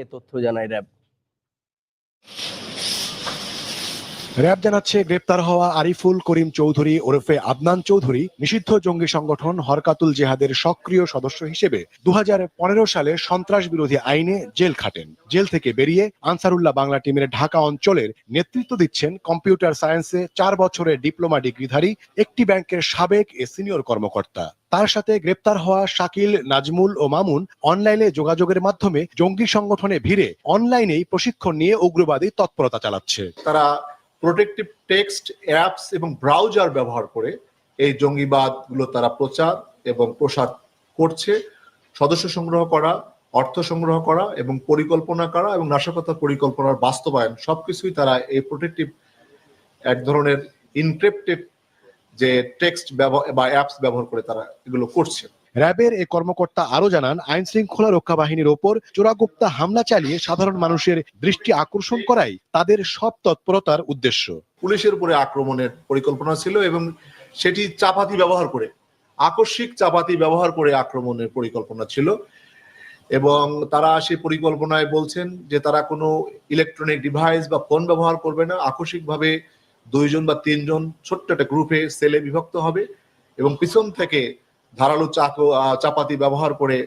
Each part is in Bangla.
এ তথ্য জানায় র্যাব। র্যাব জানাচ্ছে গ্রেপ্তার হওয়া আরিফুল করিম চৌধুরী ওরফে আদনান চৌধুরী নিষিদ্ধ জঙ্গি সংগঠন হরকাতুল জেহাদের সক্রিয় সদস্য হিসেবে দু সালে সন্ত্রাস বিরোধী আইনে জেল খাটেন। জেল থেকে বেরিয়ে আনসারুল্লাহ বাংলা টিমের ঢাকা অঞ্চলের নেতৃত্ব দিচ্ছেন কম্পিউটার সায়েন্সে চার বছরের ডিপ্লোমা ডিগ্রিধারী, একটি ব্যাংকের সাবেক এ সিনিয়র কর্মকর্তা। তার সাথে গ্রেপ্তার হওয়া শাকিল, নাজমুল ও মামুন অনলাইনে যোগাযোগের মাধ্যমে জঙ্গি সংগঠনে ভিড়ে অনলাইনেই প্রশিক্ষণ নিয়ে উগ্রবাদী তৎপরতা চালাচ্ছে। তারা প্রোটেক্টিভ টেক্সট অ্যাপস এবং ব্রাউজার ব্যবহার করে এই জঙ্গিবাদগুলো তারা প্রচার এবং প্রসার করছে, সদস্য সংগ্রহ করা, অর্থ সংগ্রহ করা এবং পরিকল্পনা করা এবং নাশকতা পরিকল্পনার বাস্তবায়ন, সবকিছুই তারা এই প্রোটেক্টিভ এক ধরনের ইনক্রিপ্টেড যে টেক্সট ব্যবহার বা অ্যাপস ব্যবহার করে তারা এগুলো করছে। র্যাবের এ কর্মকর্তা আরও জানান আইন শৃঙ্খলা রক্ষা বাহিনীর ওপর চোরাগুপ্তা হামলা চালিয়ে সাধারণ মানুষের দৃষ্টি আকর্ষণ করাই তাদের সব তৎপরতার উদ্দেশ্য। পুলিশের উপরে আক্রমণের পরিকল্পনা ছিল এবং সেটি চাপাতি ব্যবহার করে, আকস্মিক চাপাতি ব্যবহার করে আক্রমণের পরিকল্পনা ছিল এবং তারা সেই পরিকল্পনায় বলছেন যে তারা কোনো ইলেকট্রনিক ডিভাইস বা ফোন ব্যবহার করবে না, আকস্মিকভাবে দুইজন বা তিনজন ছোট্ট একটা গ্রুপে সেলে বিভক্ত হবে এবং পিছন থেকে ধারালো চাকু আহ, চাপাতি ব্যবহার করে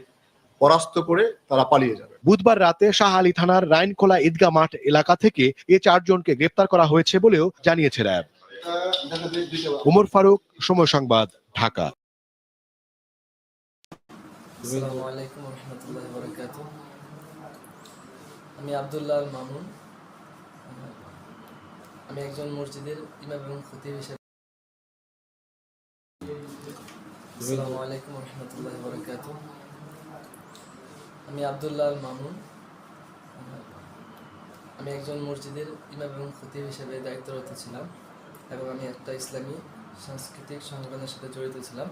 পরাস্ত করে তারা পালিয়ে যাবে। বুধবার রাতে শাহ আলী থানার রাইনখোলা ঈদগাহ মাঠ এলাকা থেকে এ চারজনকে গ্রেপ্তার করা হয়েছে বলেও জানিয়েছে র্যাব। উমর ফারুক সময় সংবাদ ঢাকা। আসসালামু আলাইকুম রহমতুল্লাহ বরকাত আমি আবদুল্লাহ মামুন আমি একজন মসজিদের ইমাম এবং খতিব হিসেবে আসসালামু আলাইকুম রহমতুল্লাহ বরকাত আমি আবদুল্লাহ মামুন। আমি একজন মসজিদের ইমাম এবং খতিব হিসেবে দায়িত্বরত ছিলাম এবং আমি একটা ইসলামী সাংস্কৃতিক সংগঠনের সাথে জড়িত ছিলাম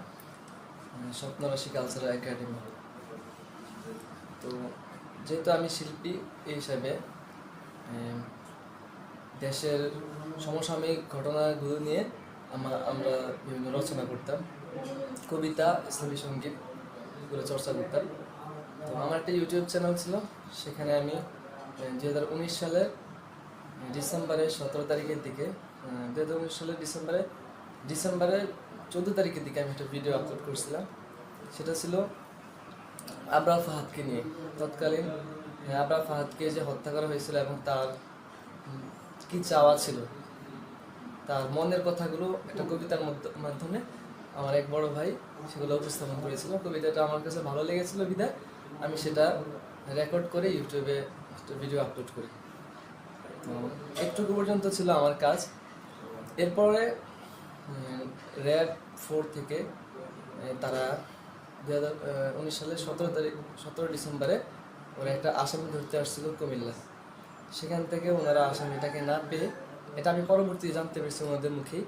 স্বপ্নরাশি কালচারাল একাডেমি। তো যেহেতু আমি শিল্পী, এই হিসাবে দেশের সমসাময়িক ঘটনাগুলো নিয়ে আমরা আমরা বিভিন্ন রচনা করতাম। কবিতা ইসলামী সংগীত এগুলো চর্চা করতাম। তো আমার একটা ইউটিউব চ্যানেল ছিল সেখানে আমি দু হাজার উনিশ সালের ডিসেম্বরের সতেরো তারিখের দিকে দু হাজার উনিশ সালের ডিসেম্বরে ডিসেম্বরের চোদ্দ তারিখের দিকে আমি একটা ভিডিও আপলোড করছিলাম। সেটা ছিল আবরার ফাহাদকে নিয়ে। তৎকালীন আহ, আবরার ফাহাদকে যে হত্যা করা হয়েছিল এবং তার কি চাওয়া ছিল তার মনের কথাগুলো একটা কবিতার মাধ্যমে আমার এক বড় ভাই, সেগুলো উপস্থাপন করেছিল। কবিতাটা আমার কাছে ভালো লেগেছিল বিদায় আমি সেটা রেকর্ড করে ইউটিউবে একটা ভিডিও আপলোড করি। তো একটুকু পর্যন্ত ছিল আমার কাজ। এরপরে র্যাব ফোর থেকে তারা দু হাজার উনিশ সালের সতেরো তারিখ, সতেরো ডিসেম্বরে ওরা একটা আসামি ধরতে আসছিল কুমিল্লা। সেখান থেকে ওনারা আসামিটাকে না পেয়ে, এটা আমি পরবর্তী জানতে পেরেছি ওনাদের মুখেই,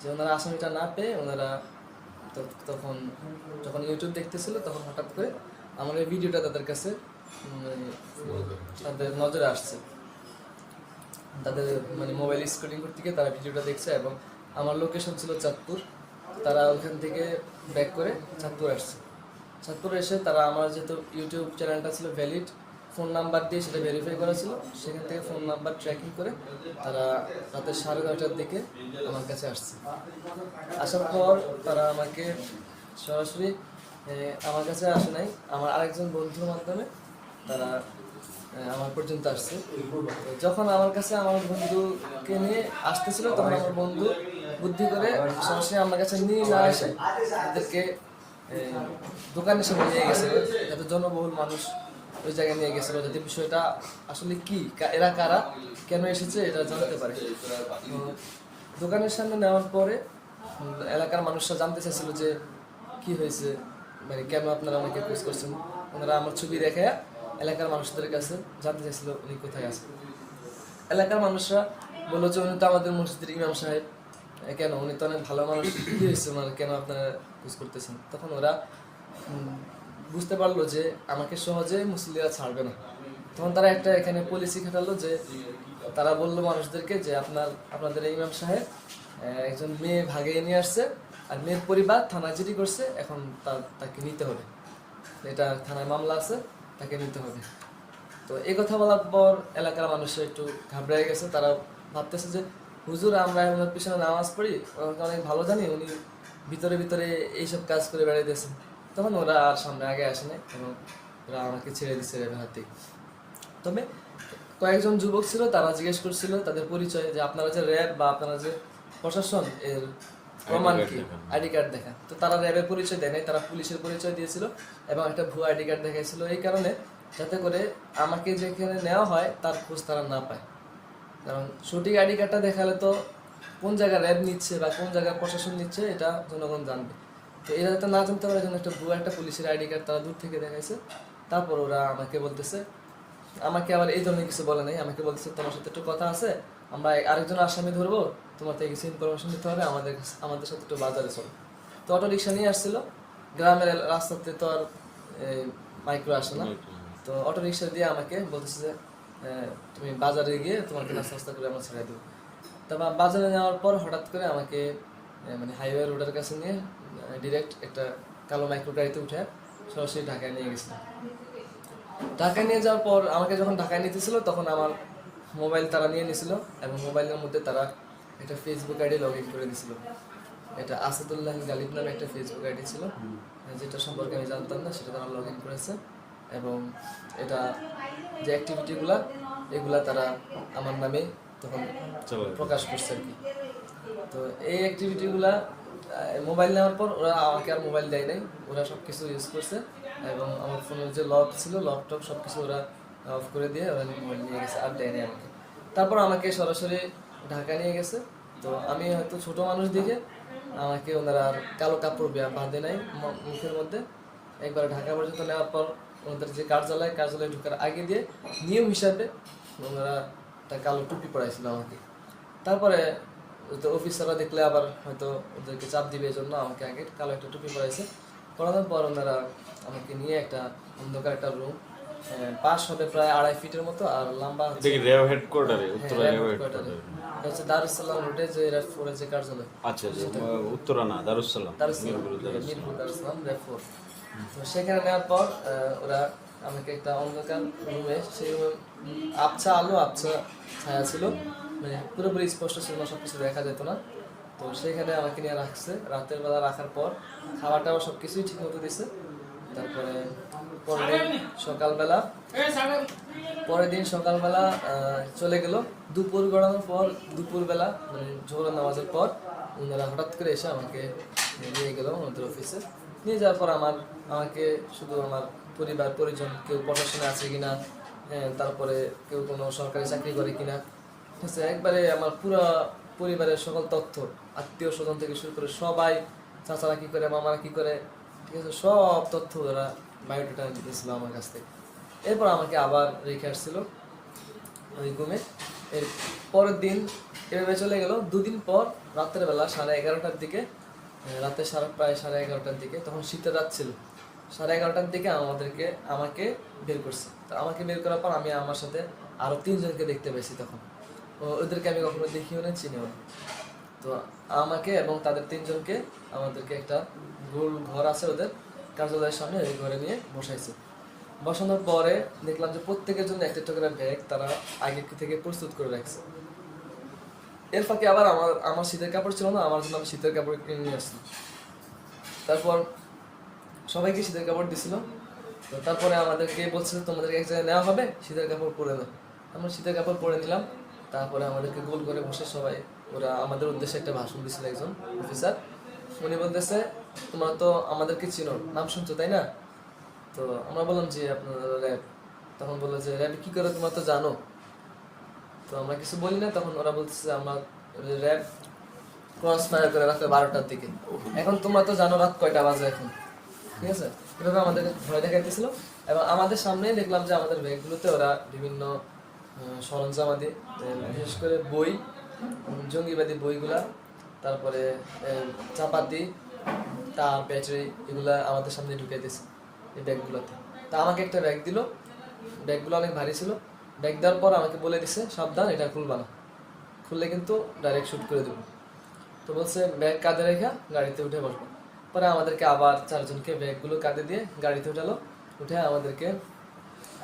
যে ওনারা আসামিটা না পেয়ে ওনারা তো- তখন, যখন ইউটিউব দেখতেছিল, তখন হঠাৎ করে আমার এই ভিডিওটা তাদের কাছে তাদের নজরে আসছে। তাদের মানে মোবাইল স্ক্রিনিং করতে গিয়ে তারা ভিডিওটা দেখছে এবং আমার লোকেশন ছিল চাঁদপুর। তারা ওখান থেকে ব্যাক করে চাঁদপুর আসছে। চাঁদপুর এসে তারা আমার যেহেতু ইউটিউব চ্যানেলটা ছিল ভ্যালিড ফোন নাম্বার দিয়ে সেটা ভেরিফাই করা ছিল সেখান থেকে ফোন নাম্বার ট্র্যাকিং করে তারা রাতের সাড়ে নয়টার দিকে আমার কাছে আসছে। আসার পর তারা আমাকে সরাসরি আমার কাছে আসে নাই। আমার আরেকজন বন্ধুর মাধ্যমে তারা আমার পর্যন্ত আসছে। যখন আমার কাছে আমার বন্ধুকে নিয়ে আসতেছিল, তখন আমার বন্ধু বুদ্ধি করে সরাসরি আমার কাছে নিয়ে না এসে তাদেরকে দোকানের সামনে নিয়ে গেছিল যাতে জনবহুল মানুষ। ওই জায়গায় নিয়ে গেছিল যদি বিষয়টা আসলে কি এরা কারা, কেন এসেছে এটা জানতে পারে। দোকানের সামনে নেওয়ার পরে এলাকার মানুষরা জানতে চাইছিল যে কি হয়েছে মানে কেন আপনারা আমাকে খোঁজ করছেন। ওনারা আমার ছবি দেখে এলাকার মানুষদের কাছে জানতে চাইছিল উনি কোথায় আছেন। এলাকার মানুষরা বলল যে উনি তো আমাদের মসজিদের ইমাম সাহেব। কেন? উনি তো অনেক ভালো মানুষ। কি হয়েছে ওনার? কেন আপনারা খোঁজ করতেছেন? তখন ওরা বুঝতে পারল যে আমাকে সহজে মুসলিরা ছাড়বে না। তখন তারা একটা এখানে পলিসি খাটালো যে তারা বলল মানুষদেরকে যে আপনার, আপনাদের ইমাম সাহেব একজন মেয়ে ভাগিয়ে নিয়ে আসছে আর মেয়ের পরিবার থানায় জিডি করছে, এখন তার, তাকে নিতে হবে। এটা থানায় মামলা আছে, তাকে নিতে হবে। তো এই কথা বলার পর এলাকার মানুষ একটু ঘাবড়ে গেছে, তারা ভাবতেছে যে, হুজুর, আমরা ওনার পিছনে নামাজ পড়ি অনেক ভালো জানি, উনি ভিতরে ভিতরে এইসব কাজ করে বেড়াইতেছেন। তখন ওরা আর সামনে আগে আসে না এবং ওরা আমাকে ছেড়ে দিচ্ছে রেবের হাতে তবে কয়েকজন যুবক ছিল তারা জিজ্ঞেস করছিল তাদের পরিচয় যে আপনারা যে র্যাব বা আপনারা যে প্রশাসন এর প্রমাণ কি? আইডি কার্ড দেখা তো তারা র্যাবের পরিচয় দেয় নাই তারা পুলিশের পরিচয় দিয়েছিল এবং একটা ভুয়া আইডি কার্ড দেখাইছিল। এই কারণে যাতে করে আমাকে যেখানে নেওয়া হয় তার খোঁজ তারা না পায়। কারণ সঠিক আইডি কার্ডটা দেখালে তো কোন জায়গায় র্যাব নিচ্ছে বা কোন জায়গায় প্রশাসন নিচ্ছে এটা জনগণ জানবে। তো এরা যাতে না জানতে পারে জন্য একটা ভুয়া একটা পুলিশের আইডি কার্ড তারা দূর থেকে দেখাইছে। তারপর ওরা আমাকে বলতেছে আমাকে আবার এই ধরনের কিছু বলে নাই আমাকে বলতেছে তোমার সাথে একটু কথা আছে আমরা আরেকজন আসামি ধরবো তোমার থেকে কিছু ইনফরমেশন দিতে হবে আমাদের আমাদের সাথে একটু বাজারে চলো। তো অটো রিক্সা নিয়ে আসছিল গ্রামের রাস্তাতে তো আর মাইক্রো আসে না। তো অটো রিক্সা দিয়ে আমাকে বলতেছে যে তুমি বাজারে গিয়ে তোমাকে নাস্তা নাস্তা করে আমরা ছেড়ে দেবো। তারপর বাজারে যাওয়ার পর হঠাৎ করে আমাকে মানে হাইওয়ে রোডের কাছে নিয়ে ডিরেক্ট একটা কালো মাইক্রো গাড়িতে উঠে সরাসরি ঢাকায় নিয়ে গেছিল ঢাকায় নিয়ে যাওয়ার পর আমাকে যখন ঢাকায় নিতেছিল তখন আমার মোবাইল তারা নিয়ে নিছিল এবং মোবাইলের মধ্যে তারা একটা ফেসবুক আইডি লগ ইন করে দিছিল এটা আসাদুল্লাহ গালিব নামে একটা ফেসবুক আইডি ছিল। যেটা সম্পর্কে আমি জানতাম না সেটা তারা লগ ইন করেছে এবং এটা যে অ্যাক্টিভিটিগুলা এগুলা তারা আমার নামে তখন প্রকাশ করছে আর কি। তো এই অ্যাক্টিভিটিগুলা মোবাইল নেওয়ার পর ওরা আমাকে আর মোবাইল দেয় নাই। ওরা সব কিছু ইউজ করছে এবং আমার ফোনের যে লক ছিল লক টক সব কিছু ওরা অফ করে দিয়ে ওরা মোবাইল নিয়ে গেছে, আর দেয় নাই আমাকে। তারপর আমাকে সরাসরি ঢাকা নিয়ে গেছে। তো আমি হয়তো ছোট মানুষ দেখে আমাকে ওনারা আর কালো কাপড় বাঁধে নাই মুখের মধ্যে। একবার ঢাকা পর্যন্ত নেওয়ার পর ওনাদের যে কার্যালয়, কার্যালয়ে ঢুকার আগে দিয়ে নিয়ম হিসাবে ওনারা একটা কালো টুপি পড়াইছিল আমাকে। তারপরে তো অফিসাররা দেখলে আবার হয়তো ওদেরকে চাপ দিবে এই জন্য আমাকে আগে কালো একটা টুপি পরাইছে। পরানোর পর ওনারা আমাকে নিয়ে একটা অন্ধকার একটা রুম পাশ হবে প্রায় আড়াই ফিটের মতো আর লম্বা হচ্ছে হেডকোয়ার্টারে উত্তরা হ্যাঁ, হেডকোয়ার্টারে। হেডকোয়ার্টারে। হচ্ছে দারুসালাম রোডে যে র্যাব ফোরের যে কার্যালয়। আচ্ছা আচ্ছা উত্তরা না দারুসালাম মিরপুর দারুসালাম। মিরপুর ফোর তো সেখানে নেওয়ার পর ওরা আমাকে একটা অন্ধকার রুমে সেই আবছা আলো আবছা ছায়া ছিল। মানে পুরোপুরি স্পষ্ট ছিল না সব কিছু দেখা যেত না। তো সেখানে আমাকে নিয়ে রাখছে। রাতের বেলা রাখার পর খাবার টাবার সব কিছুই ঠিক মতো দিছে। তারপরে পরের দিন সকালবেলা পরের দিন সকালবেলা চলে গেল। দুপুর গড়ানোর পর দুপুরবেলা মানে জোহরের নামাজের পর ওনারা হঠাৎ করে এসে আমাকে নিয়ে গেল ওনাদের অফিসে। নিয়ে যাওয়ার পর আমার আমাকে শুধু আমার পরিবার পরিজন কেউ পড়াশোনা আছে কিনা হ্যাঁ তারপরে কেউ কোনো সরকারি চাকরি করে কিনা আছে একবারে আমার পুরো পরিবারের সকল তথ্য, আত্মীয় স্বজন থেকে শুরু করে সবাই, চাচারা কি করে, মামারা কি করে, ঠিক আছে, সব তথ্য ওরা বায়োডাটা দিতেছিল আমার কাছ থেকে। এরপর আমাকে আবার রেখে আসছিল ওই ঘুমে এর পরের দিন এভাবে চলে গেল। দুদিন পর রাতের বেলা সাড়ে এগারোটার দিকে রাতে সাড়ে প্রায় সাড়ে এগারোটার দিকে তখন শীতের রাত ছিল। সাড়ে এগারোটার দিকে আমাদেরকে, আমাকে বের করছে। তো আমাকে বের করার পর আমি আমার সাথে আরও তিনজনকে দেখতে পেয়েছি তখন। ওদেরকে আমি কখনো দেখিও না চিনিও না তো আমাকে এবং তাদের তিনজনকে আমাদেরকে একটা গোল ঘর আছে ওদের, কার্যালয়ের সামনে, ওই ঘরে নিয়ে বসাইছে। বসানোর পরে দেখলাম যে প্রত্যেকের জন্য একটা একটা করে ব্যাগ তারা আগে থেকে প্রস্তুত করে রাখছে। এর ফাঁকে আবার আমার আমার শীতের কাপড় ছিল না, আমার জন্য আমি শীতের কাপড় কিনে নিয়ে আসলাম। তারপর সবাইকে শীতের কাপড় দিছিল। তো তারপরে আমাদেরকে বলছিল তোমাদেরকে এক জায়গায় নেওয়া হবে, শীতের কাপড় পরে নাও। আমরা শীতের কাপড় পরে নিলাম। তারপরে আমাদেরকে গোল করে বসে সবাই। ওরা আমাদের উদ্দেশ্যে একটা ভাষণ দিছিল একজন অফিসার উনি বলতেছে, তোমরা তো আমাদেরকে চিনো, নাম শুনছো, তাই না? তো আমরা বললাম যে আপনার র্যাব তখন বলল যে র্যাব কি করে তোমরা তো জানো? তো আমরা কিছু বলি না, তখন ওরা বলতেছে, আমরা র্যাব ক্রস ফায়ার করে রাখতে বারোটার দিকে। এখন তোমরা তো জানো রাত কয়টা বাজে এখন। ঠিক আছে? এভাবে আমাদের ভয় দেখাইতেছিল। এবং আমাদের সামনেই দেখলাম যে, আমাদের ব্যাগগুলোতে ওরা বিভিন্ন সরঞ্জামাদি আহ, বিশেষ করে বই জঙ্গিবাদী বইগুলা তারপরে চাপাতি তার ব্যাটারি এগুলা আমাদের সামনে ঢুকে দিয়েছে এই ব্যাগগুলোতে। তা আমাকে একটা ব্যাগ দিল। ব্যাগগুলো অনেক ভারী ছিল। ব্যাগ দেওয়ার পর আমাকে বলে দিছে সাবধান এটা খুলবা না। খুললে কিন্তু ডাইরেক্ট শ্যুট করে দেবো। তো বলছে ব্যাগ কাঁধে রেখে গাড়িতে উঠে বসবো। পরে আমাদেরকে আবার চারজনকে ব্যাগগুলো কাঁধে দিয়ে গাড়িতে উঠালো। উঠে আমাদেরকে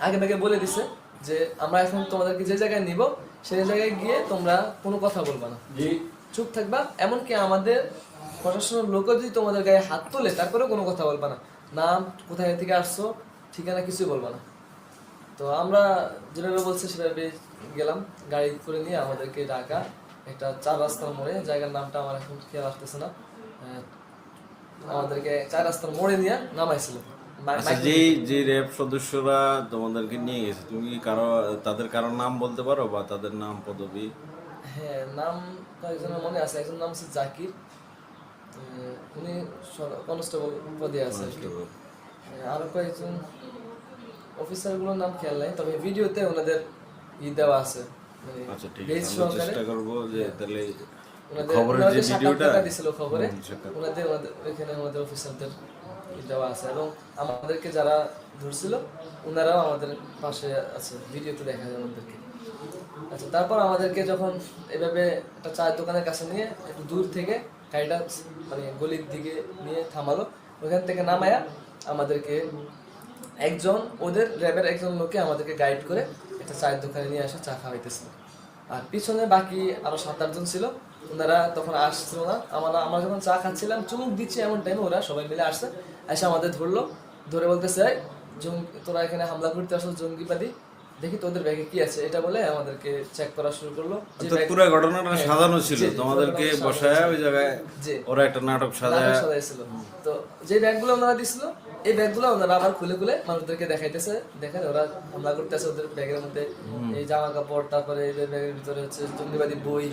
আগে থেকে বলে দিছে যে আমরা এখন তোমাদেরকে যে জায়গায় নিব সেই জায়গায় গিয়ে তোমরা কোনো কথা বলবা না। চুপ থাকবা এমনকি আমাদের প্রশাসনের লোকও যদি তোমাদের গায়ে হাত তোলে তারপরেও কোনো কথা বলবা না। নাম কোথায় থেকে আসছো ঠিকানা কিছুই বলবা না। তো আমরা যেভাবে বলছে সেভাবে গেলাম। গাড়ি করে নিয়ে আমাদেরকে ঢাকা একটা চার রাস্তার মোড়ে জায়গার নামটা আমার এখন খেয়াল আসতেছে না। আমাদেরকে চার রাস্তার মোড়ে নিয়ে নামাইছিল। আচ্ছা যে যে র্যাব সদস্যরা তোমাদেরকে নিয়ে গেছে তুমি কি কারও তাদের কারও নাম বলতে পারো বা তাদের নাম পদবি? হ্যাঁ নাম কয়েকজনের মনে আছে একজন নাম হচ্ছে জাকির। উনি কনস্টেবল পদে আছে আর। আহ, আরও কয়েকজন অফিসারগুলোর নাম খেয়াল নাই তবে ভিডিওতে ওনাদের ই দেওয়া আছে। মানে আচ্ছা ঠিক আছে চেষ্টা করব যে তাহলে ওনাদের খবরের যে ভিডিওটা দিছিল খবরে। ওনাদের ওইখানে আমাদের অফিসারদের দেওয়া আছে এবং আমাদেরকে যারা ধরছিল ওনারাও আমাদের পাশে আছে, ভিডিওতে দেখা যায় আমাদেরকে। আচ্ছা তারপর আমাদেরকে যখন এভাবে একটা চায়ের দোকানের কাছে নিয়ে একটু দূর থেকে গাড়িটা মানে গলির দিকে নিয়ে থামালো, ওখান থেকে নামায়া আমাদেরকে একজন, ওদের র্যাবের একজন লোকে আমাদেরকে গাইড করে একটা চায়ের দোকানে নিয়ে আসে চা খাওয়াইতেছিল। আর পিছনে বাকি আরও সাত আটজন ছিল ওনারা তখন আসছিল না। আমরা আমরা যখন চা খাচ্ছিলাম, চুমুক দিচ্ছি এমন টাইমে ওরা সবাই মিলে আসছে। এসে আমাদের ধরলো ধরে বলতে চাই জঙ্গি তোরা এখানে হামলা করতে আসো জঙ্গিবাদী দেখি তোদের ব্যাগে কি আছে। এটা বলে আমাদেরকে চেক করা শুরু করল। ঘটনা পুরো ঘটনাটা হ্যাঁ, সাজানো ছিল। তোমাদেরকে বসায় ওই জায়গায়। ওরা একটা নাটক সাজায়। তো যে ব্যাগগুলো ওনারা দিছিল এই ব্যাগগুলো ওনারা আবার খুলে খুলে মানুষদেরকে দেখাইতেছে। দেখেন ওরা হামলা করতেছে ওদের ব্যাগের মধ্যে। এই জামা কাপড় তারপরে এই ব্যাগের ভিতরে হচ্ছে জঙ্গিবাদী বই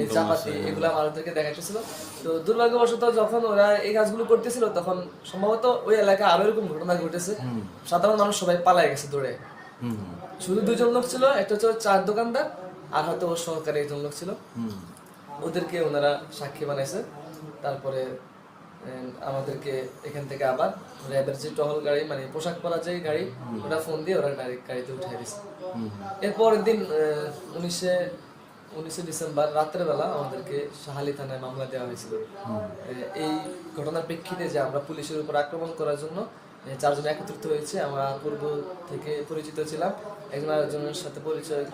এই চাপাতি এগুলো মানুষদেরকে দেখাইতেছিল। তো দুর্ভাগ্যবশত যখন ওরা এই কাজগুলো করতেছিল তখন সম্ভবত ওই এলাকায় আরও এরকম ঘটনা ঘটেছে। সাধারণ মানুষ সবাই পালায় গেছে দৌড়ে। শুধু দুজন লোক ছিল একটা হচ্ছে চার দোকানদার আর হয়তো ওর সহকারী একজন লোক ছিল। ওদেরকে ওনারা সাক্ষী বানাইছে। তারপরে আমাদেরকে এখান থেকে আবার র্যাবের যে টহল গাড়ি মানে পোশাক পরা যে গাড়ি ওটা ফোন দিয়ে ওরা গাড়ি গাড়িতে উঠাই দিছে। এরপরের দিন উনিশে উনিশে ডিসেম্বর রাত্রের বেলা আমাদেরকে শাহালি থানায় মামলা দেওয়া হয়েছিল। এই ঘটনার প্রেক্ষিতে যে আমরা পুলিশের উপর আক্রমণ করার জন্য চারজন একত্রিত হয়েছে। আমরা পূর্ব থেকে পরিচিত ছিলাম। একজন আরেকজনের সাথে পরিচয়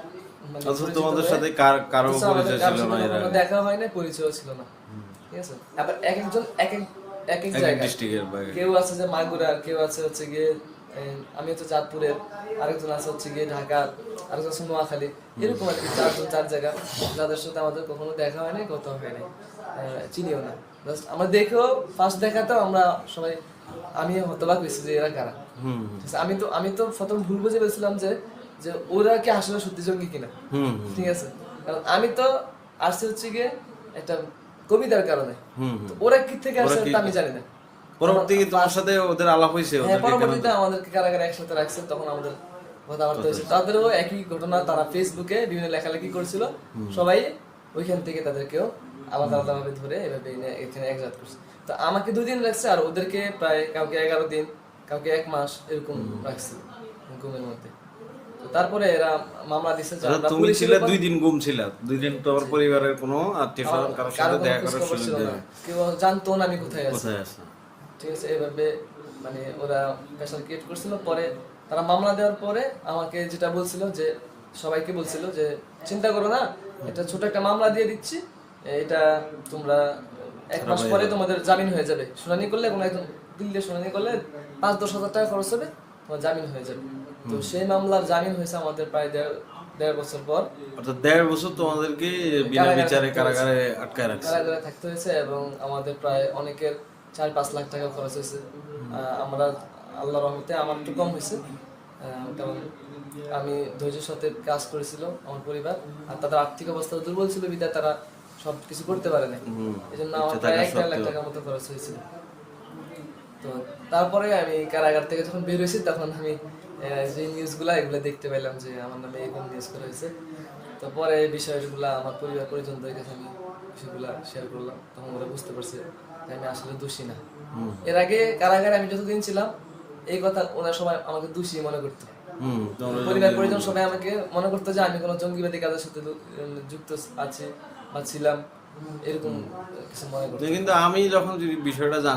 মানে পরিচিত তোমাদের সাথে কারও পরিচয় ছিল না এর কখনো আগে? দেখা হয় না পরিচয় ছিল না। ঠিক আছে? আবার এক একজন এক এক এক এক এক জায়গায়। কেউ আছে যে মাগুরার কেউ আছে হচ্ছে গিয়ে আমি হচ্ছে চাঁদপুরের আরেকজন আছে হচ্ছে গিয়ে ঢাকা আরেকজন আছে নোয়াখালী। এরকম আর কি চারজন চার জায়গা। যাদের সাথে আমাদের কখনো দেখা হয় নাই কথা হয় নাই। চিনিও না। Just আমরা দেখেও ফার্স্ট দেখাতেও আমরা সবাই আমি হতবাক হয়েছি যে এরা কারা? আমি তো আমি তো প্রথম ভুল বুঝে পেয়েছিলাম যে যে ওরা কি আসলে সত্যি জঙ্গি কিনা। হুম। ঠিক আছে? কারণ আমি তো আসছে হচ্ছে গিয়ে একটা কবিতার কারণে। ওরা কি থেকে আসছে তা আমি জানি না। পরবর্তী তোমার সাথে ওদের আলাপ হয়েছে হ্যাঁ পরবর্তীতে আমাদেরকে কারাগারে একসাথে রাখছে তখন আমাদের কথাবার্তা হয়েছে। তাদেরও একই ঘটনা তারা ফেসবুকে বিভিন্ন লেখালেখি করছিল। সবাই ওইখান থেকে তাদেরকেও আলাদা আলাদা ভাবে ধরে এভাবে এখানে একজাত করছে। তো আমাকে দুই দিন রাখছে আর ওদেরকে প্রায় কাউকে এগারো দিন কাউকে এক মাস এরকম রাখছে ঘুমের মধ্যে। তারপরে এরা মামলা আচ্ছা, তুমি ছিলে দুই দিন গুম ছিলা। দুই দিন তোমার পরিবারের কোনো আত্মীয় স্বজন কারোর সাথে দেখা করার সুযোগ দেয় কেউ জানতো না আমি কোথায় আছি। কোথায় আছে। ঠিক আছে এইভাবে মানে ওরা প্রেশার ক্রিয়েট করছিল। পরে তারা মামলা দেওয়ার পরে আমাকে যেটা বলছিল যে সবাইকে বলছিল যে চিন্তা করো না এটা ছোট একটা মামলা দিয়ে দিচ্ছি। এটা তোমরা এক মাস পরে তোমাদের জামিন হয়ে যাবে। শুনানি করলে কোনো একজন দিল্লি শুনানি করলে পাঁচ দশ হাজার টাকা খরচ হবে তোমার জামিন হয়ে যাবে। তো সেই মামলার জামিন হয়েছে আমাদের প্রায় দেড় বছর পর। অর্থাৎ দেড় বছর তোমাদেরকে বিনা বিচারে কারাগারে আটকায় রাখছে। কারাগারে থাকতে হয়েছে এবং আমাদের প্রায় অনেকের চার পাঁচ লাখ টাকা খরচ হয়েছে। আমরা আল্লাহ রহমতে আমার একটু কম হয়েছে। কারণ আমি ধৈর্যের সাথে কাজ করেছিল আমার পরিবার। আর তাদের আর্থিক অবস্থা দুর্বল ছিল বিদায় তারা সব কিছু করতে পারে না এই জন্য আমার প্রায় এক লাখ। টাকার মতো খরচ হয়েছিল। তো তারপরে আমি কারাগার থেকে যখন বের হয়েছি তখন আমি যে নিউজগুলো এগুলো দেখতে পেলাম যে আমার নামে এরকম নিউজ করা হয়েছে। তো পরে এই বিষয়গুলো আমার পরিবার পরিজনদের কাছে আমি সেগুলা শেয়ার করলাম। তখন ওরা বুঝতে পারছে যে আমি আসলে দোষী না। এর আগে কারাগারে আমি যতদিন ছিলাম এই কথা ওনার সবাই আমাকে দোষী মনে করতো। পরিবার পরিজন সবাই আমাকে মনে করতো যে আমি কোনো জঙ্গিবাদী কাজের সাথে যুক্ত আছি বা ছিলাম এরকম কিছু মনে করতো। কিন্তু আমি যখন বিষয়টা জান